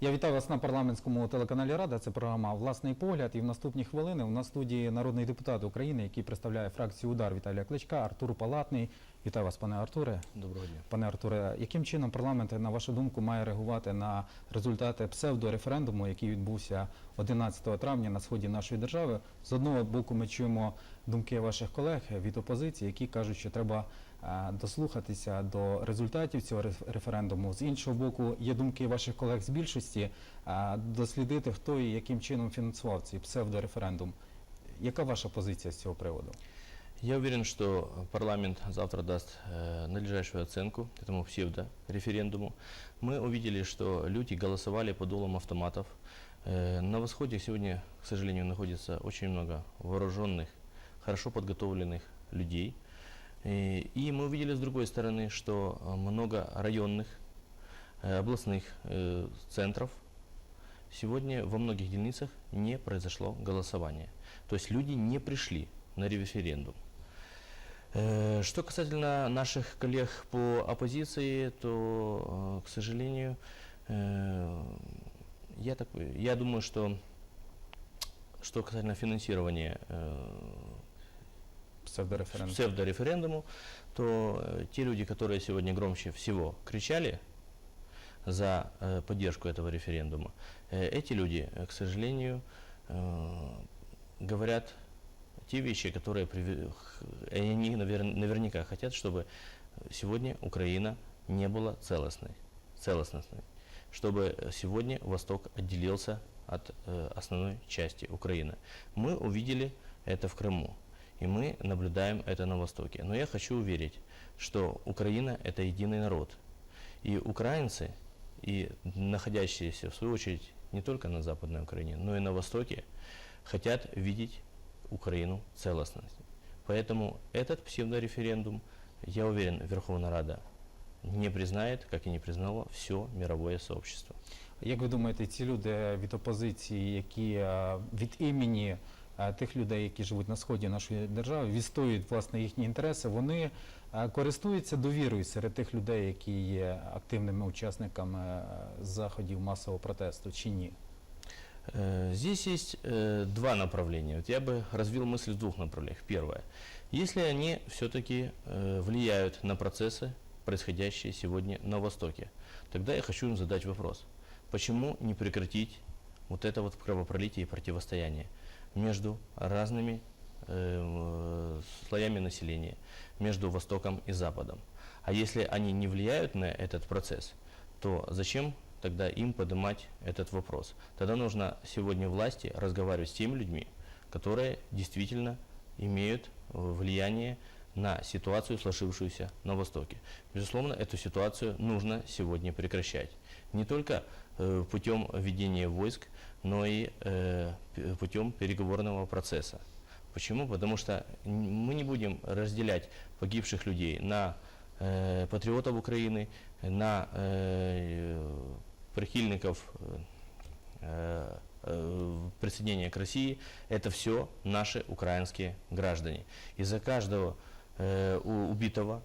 Я вітаю вас на парламентському телеканалі Рада. Це програма Власний погляд. І в наступні хвилини у нас в студії народний депутат України, який представляє фракцію Удар Віталія Кличка, Артур Палатний. Вітаю вас, пане Артуре. Доброго дня. Пане Артуре, яким чином парламент, на вашу думку, має реагувати на результати псевдореферендуму, який відбувся 11 травня на сході нашої держави? З одного боку, ми чуємо думки ваших колег від опозиції, які кажуть, що треба дослухатися до результатів цього реф- референдуму. З іншого боку, є думки ваших колег з більшості е, дослідити, хто і яким чином фінансував цей псевдореферендум. Яка ваша позиція з цього приводу? Я уверен, что парламент завтра даст э, надлежащую оценку этому псевдореферендуму. Мы увидели, что люди голосовали по дулам автоматов. Э, на восходе сегодня, к сожалению, находится очень много вооруженных, хорошо подготовленных людей. И, и мы увидели с другой стороны, что э, много районных, э, областных э, центров сегодня во многих дельницах не произошло голосование. То есть люди не пришли на референдум. Э, Что касательно наших коллег по оппозиции, то, э, к сожалению, э, я, так, я думаю, что что касательно финансирования э, Псевдореферендум. псевдореферендуму, то э, те люди, которые сегодня громче всего кричали за э, поддержку этого референдума, э, эти люди, к сожалению, говорят те вещи, которые они навер- наверняка хотят, чтобы сегодня Украина не была целостной, целостностной, чтобы сегодня Восток отделился от основной части Украины. Мы увидели это в Крыму, и мы наблюдаем это на Востоке. Но я хочу уверить, что Украина – это единый народ. И украинцы, и находящиеся, в свою очередь, не только на Западной Украине, но и на Востоке, хотят видеть Украину целостной. Поэтому этот псевдореферендум, я уверен, Верховная Рада не признает, как и не признало все мировое сообщество. Як ви думаєте, ці люди від опозиції, які е, від імені е, тих людей, які живуть на сході нашої держави, відстоюють власне їхні інтереси, вони е, користуються довірою серед тих людей, які є активними учасниками е, заходів масового протесту, чи ні? Э, Здесь есть э, два направления. Вот я бы развил мысль в двух направлениях. Первое. Если они все-таки э, влияют на процессы, происходящие сегодня на Востоке, тогда я хочу им задать вопрос. Почему не прекратить вот это вот кровопролитие и противостояние Между разными э, слоями населения, между Востоком и Западом? А если они не влияют на этот процесс, то зачем тогда им поднимать этот вопрос? Тогда нужно сегодня власти разговаривать с теми людьми, которые действительно имеют э, влияние на ситуацию, сложившуюся на Востоке. Безусловно, эту ситуацию нужно сегодня прекращать. Не только э, путем введения войск, но и э, путем переговорного процесса. Почему? Потому что мы не будем разделять погибших людей на э, патриотов Украины, на э, прихильников э, э, присоединения к России. Это все наши украинские граждане. И за каждого э, у- убитого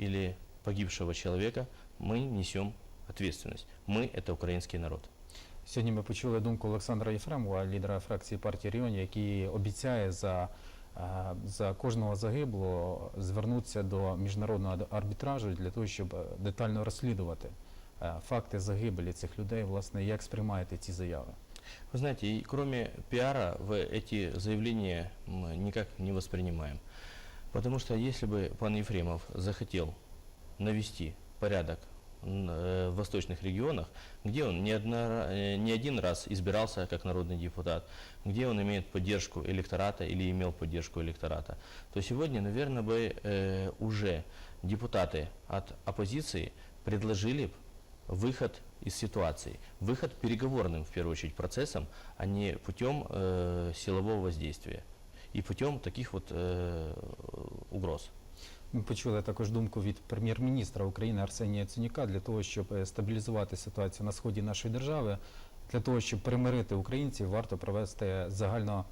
или погибшего человека мы несем ответственность. Мы – это украинский народ. Сьогодні ми почули думку Олександра Єфремова, лідера фракції партії регіонів, який обіцяє за, е, за кожного загиблого звернутися до міжнародного арбітражу для того, щоб е, детально розслідувати е, факти загибелі цих людей. Власне, як сприймаєте ці заяви? Вы знаете, и кроме пиара в эти заявления мы никак не воспринимаем. Потому что если бы пан Ефремов захотел навести порядок э, в восточных регионах, где он не, одна- э, не один раз избирался как народный депутат, где он имеет поддержку электората или имел поддержку электората, то сегодня, наверное, бы э, уже депутаты от оппозиции предложили выход из ситуации, выход переговорным, в первую очередь, процессом, а не путем э, силового воздействия и путем таких вот э, угроз. Ми почули також думку від прем'єр-міністра України Арсенія Яценюка для того, щоб е, стабілізувати ситуацію на сході нашої держави. Для того, щоб примирити українців, варто провести загально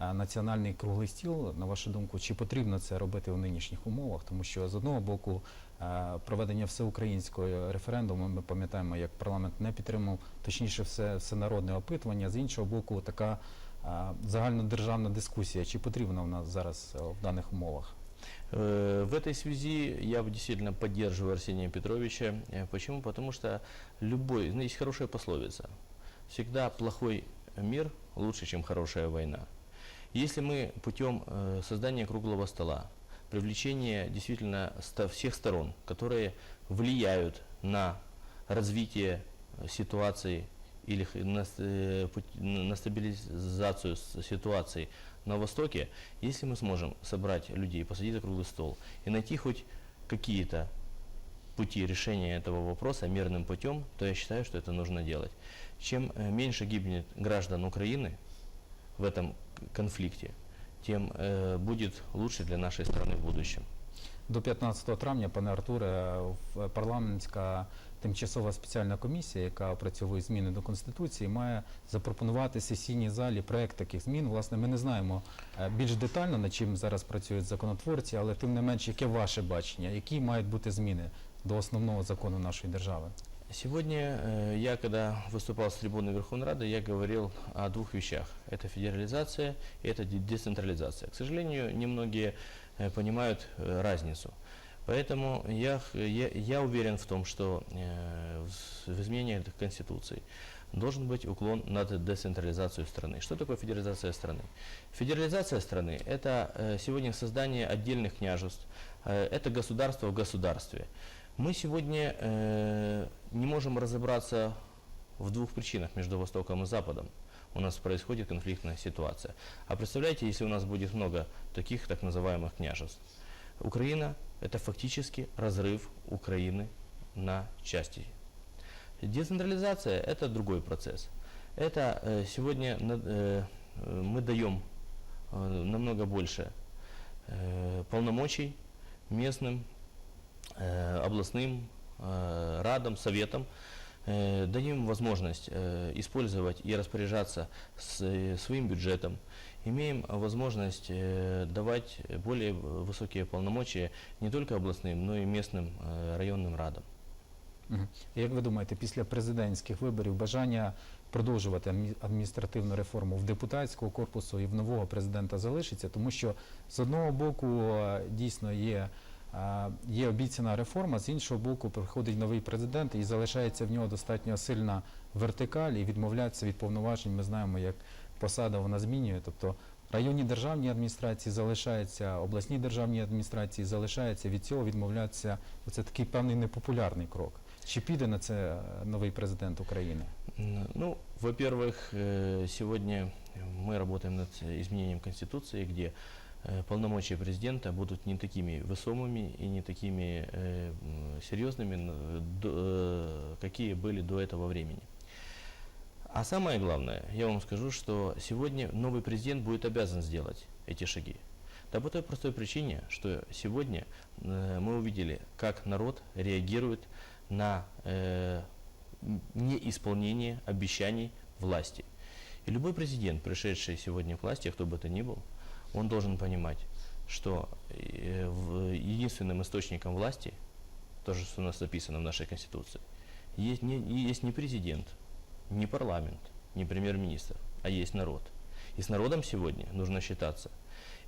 е, круглий стіл. На вашу думку, чи потрібно це робити у нинішніх умовах? Тому що з одного боку е, проведення всеукраїнського референдуму ми пам'ятаємо, як парламент не підтримав, точніше, все всенародне опитування. З іншого боку, така е, загальнодержавна дискусія. Чи потрібна в нас зараз в даних умовах? Э, В этой связи я действительно поддерживаю Арсения Петровича. Э, Почему? Потому что любой, ну, есть хорошая пословица, всегда плохой мир лучше, чем хорошая война. Если мы путем э, создания круглого стола, привлечения действительно всех сторон, которые влияют на развитие ситуации или э, на стабилизацию ситуации на Востоке, если мы сможем собрать людей, посадить за круглый стол и найти хоть какие-то пути решения этого вопроса мирным путем, то я считаю, что это нужно делать. Чем э, меньше гибнет граждан Украины в этом конфликте, тем э, будет лучше для нашей страны в будущем. До 15 травня, пане Артуре, парламентська тимчасова спеціальна комісія, яка опрацьовує зміни до Конституції, має запропонувати сесійній залі проект таких змін. Власне, ми не знаємо е, більш детально, над чим зараз працюють законотворці, але тим не менш, яке ваше бачення, які мають бути зміни до основного закону нашої держави? Сегодня э, я, когда выступал с трибуны Верховной Рады, я говорил о двух вещах. Это федерализация и это де- децентрализация. К сожалению, немногие э, понимают э, разницу. Поэтому я, я, я уверен в том, что э, в, изменениях Конституции должен быть уклон на децентрализацию страны. Что такое федерализация страны? Федерализация страны – это э, сегодня создание отдельных княжеств, э, это государство в государстве. Мы сегодня э, не можем разобраться в двух причинах между Востоком и Западом. У нас происходит конфликтная ситуация. А представляете, если у нас будет много таких так называемых княжеств? Украина – это фактически разрыв Украины на части. Децентрализация – это другой процесс. Это э, сегодня э, мы даем э, намного больше полномочий местным, областным радам, советам, дадим возможность использовать и распоряжаться своим бюджетом, имеем возможность э, давать более высокие полномочия не только областным, но и местным э, районным радам. Мгм. Як ви думаєте, після президентських виборів бажання продовжувати адмі- адміністративну реформу в депутатського корпусу і в нового президента залишиться, тому що з одного боку е, дійсно є, е, є обіцяна реформа, з іншого боку приходить новий президент і залишається в нього достатньо сильна вертикаль і відмовляться від повноважень. Ми знаємо, як посада вона змінює. Тобто районні державні адміністрації залишаються, обласні державні адміністрації залишаються, від цього відмовляться. Це такий певний непопулярний крок. Чи піде на це е, новий президент України? М, Ну, во-первых, э, сегодня мы работаем над изменением Конституции, где э, полномочия президента будут не такими весомыми и не такими э, м, серьезными, н- до- э, какие были до этого времени. А самое главное, я вам скажу, что сегодня новый президент будет обязан сделать эти шаги. Да по той простой причине, что сегодня э, мы увидели, как народ реагирует на э, неисполнение обещаний власти. И любой президент, пришедший сегодня к власти, кто бы то ни был, он должен понимать, что э, единственным источником власти, то же, что у нас записано в нашей Конституции, есть не, есть не президент, не парламент, не премьер-министр, а есть народ. И с народом сегодня нужно считаться.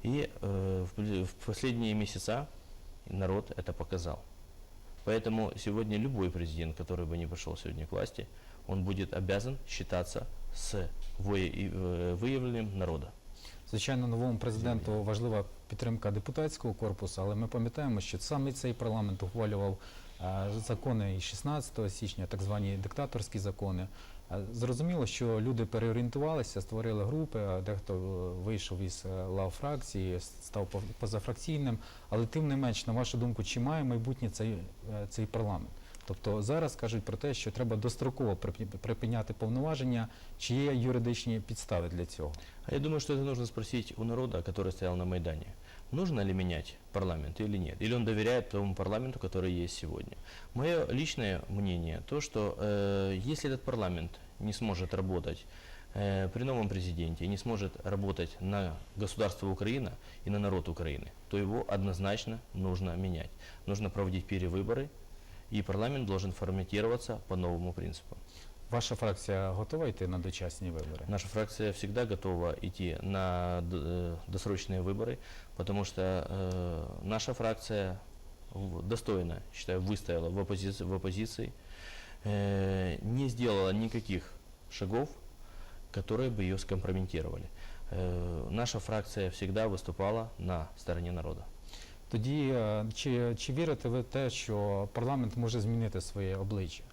И э, в, бли- в последние месяца народ это показал. Поэтому сегодня любой президент, который бы не пришел сегодня к власти, он будет обязан считаться с вое- и, э, выявлением народа. Звичайно, новому президенту важлива підтримка депутатського корпусу, але ми пам'ятаємо, що саме цей парламент ухвалював е, закони і 16 січня, так звані диктаторські закони. Зрозуміло, що люди переорієнтувалися, створили групи, дехто е, вийшов із е, лав фракції, став позафракційним. Але тим не менш, на вашу думку, чи має майбутнє цей, е, цей парламент? Тобто зараз кажуть про те, що треба достроково припиняти повноваження, чи є юридичні підстави для цього? А я думаю, что это нужно спросить у народа, который стоял на Майдане. Нужно ли менять парламент или нет? Или он доверяет тому парламенту, который есть сегодня? Мое личное мнение, то, что э, если этот парламент не сможет работать э, при новом президенте не сможет работать на государство Украина и на народ Украины, то его однозначно нужно менять. Нужно проводить перевыборы, и парламент должен форматироваться по новому принципу. Ваша фракція готова йти на дочасні вибори? Наша фракция всегда готова идти на д- э, досрочные выборы, потому что э, наша фракция в- достойно, считаю, выстояла в оппозиции, в оппозиции э, не сделала никаких шагов, которые бы ее скомпрометировали. Э, наша фракция всегда выступала на стороне народа. Тоді е, чи, чи вірите ви в те, що парламент може змінити своє обличчя?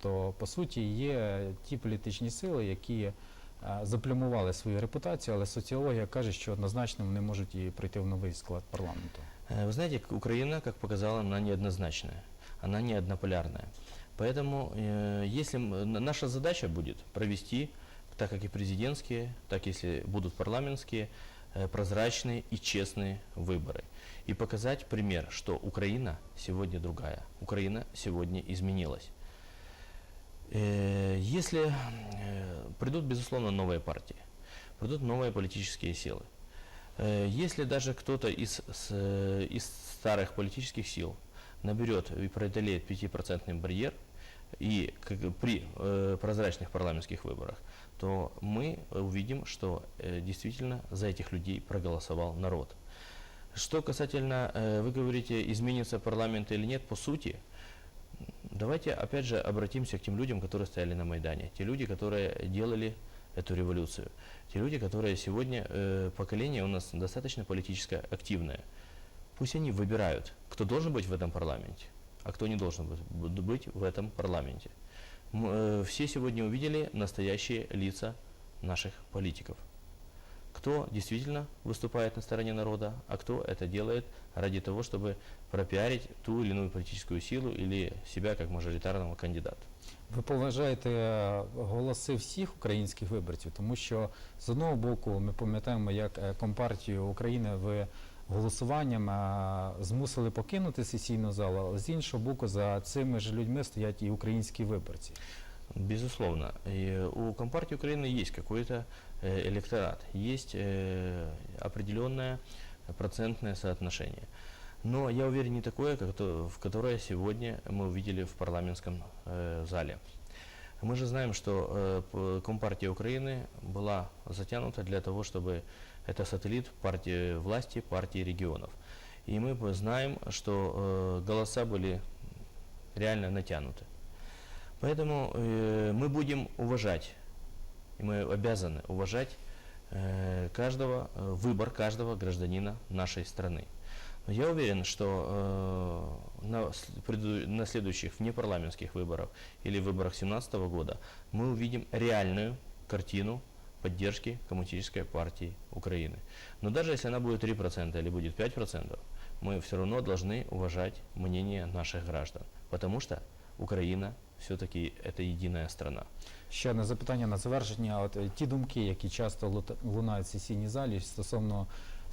Тобто, по суті, є ті політичні сили, які е, заплюмували свою репутацію, але соціологія каже, що однозначно вони можуть і прийти в новий склад парламенту. Э, Вы знаете, к- Украина, как показала, она неоднозначная, она не однополярная. Поэтому, э, если м- н- наша задача будет провести, так как и президентские, так если будут парламентские, э, прозрачные и честные выборы. И показать пример, что Украина сегодня другая, Украина сегодня изменилась. Э, Если э, придут, безусловно, новые партии, придут новые политические силы, Э, Если даже кто-то из, из старых политических сил наберет и преодолеет 5% барьер, и как при э, прозрачных парламентских выборах, то мы увидим, что э, действительно за этих людей проголосовал народ. Что касательно, э, вы говорите, изменится парламент или нет, по сути, давайте опять же обратимся к тем людям, которые стояли на Майдане, те люди, которые делали эту революцию, те люди, которые сегодня, э, поколение у нас достаточно политически активное, пусть они выбирают, кто должен быть в этом парламенте, а кто не должен быть- в этом парламенте. М, э, Все сегодня увидели настоящие лица наших политиков. Кто действительно выступает на стороне народа, а кто это делает ради того, чтобы пропиарить ту или иную политическую силу или себя как мажоритарного кандидата. Ви поважаєте е, голоси всіх українських виборців, тому що з одного боку ми пам'ятаємо, як е, Компартію України ви голосуванням е, змусили покинути сесійну залу, але з іншого боку, за цими ж людьми стоять і українські виборці. Безусловно. И у Компартии Украины есть какой-то э, электорат, есть э, определенное процентное соотношение. Но я уверен, не такое, как то, в которое сегодня мы увидели в парламентском э, зале. Мы же знаем, что Компартия Украины была затянута для того, чтобы это сателлит партии власти, партии регионов. И мы знаем, что голоса были реально натянуты. Поэтому э, мы будем уважать, и мы обязаны уважать э, каждого, э, выбор каждого гражданина нашей страны. Но я уверен, что э, на, преду- на следующих внепарламентских выборах или выборах 2017 года мы увидим реальную картину поддержки Коммунистической партии Украины. Но даже если она будет 3% или будет 5%, мы все равно должны уважать мнение наших граждан, потому что Украина все-таки это единая страна. Ще одне запитання на завершення. От е, ті думки, які часто лута- лунають в сесійній залі стосовно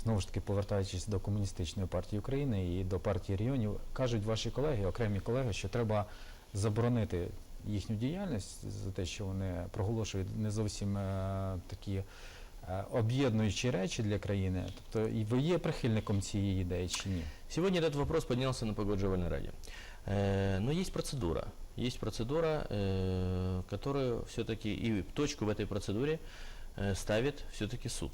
знову ж таки повертаючись до комуністичної партії України і до партії регіонів, кажуть ваші колеги, окремі колеги, що треба заборонити їхню діяльність за те, що вони проголошують не зовсім е, такі е, об'єднуючі речі для країни. Тобто, і ви є прихильником цієї ідеї чи ні? Сегодня этот вопрос поднялся на погоджевальной раде. Э, Но есть процедура. Есть процедура, э, которую все-таки и точку в этой процедуре э, ставит все-таки суд.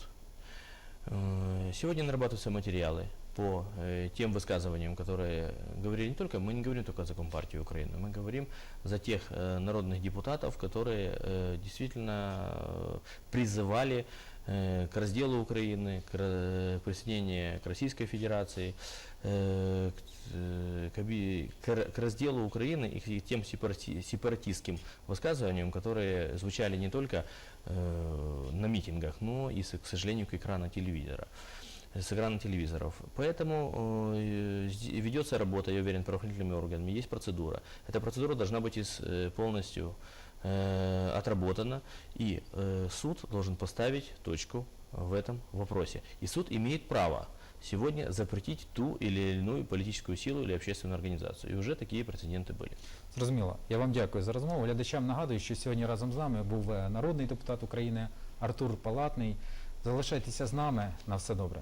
Э, Сегодня нарабатываются материалы по э, тем высказываниям, которые говорили не только, мы не говорим только за Компартию Украины, мы говорим за тех э, народных депутатов, которые э, действительно э, призывали к разделу Украины, к присоединению к Российской Федерации, э, к, э, к разделу Украины и к тем сепарати- сепаратистским высказываниям, которые звучали не только э, на митингах, но и, к сожалению, к экрану телевизора с экрана телевизоров. Поэтому э, ведется работа, я уверен, правоохранительными органами, есть процедура. Эта процедура должна быть ис- э, полностью э, отработана, и э, суд должен поставить точку в этом вопросе. И суд имеет право сегодня запретить ту или иную политическую силу или общественную организацию. И уже такие прецеденты были. Зрозуміло. Я вам дякую за розмову. Глядачам нагадую, що сьогодні разом з нами був е, народний депутат України Артур Палатний. Залишайтеся з нами. На все добре.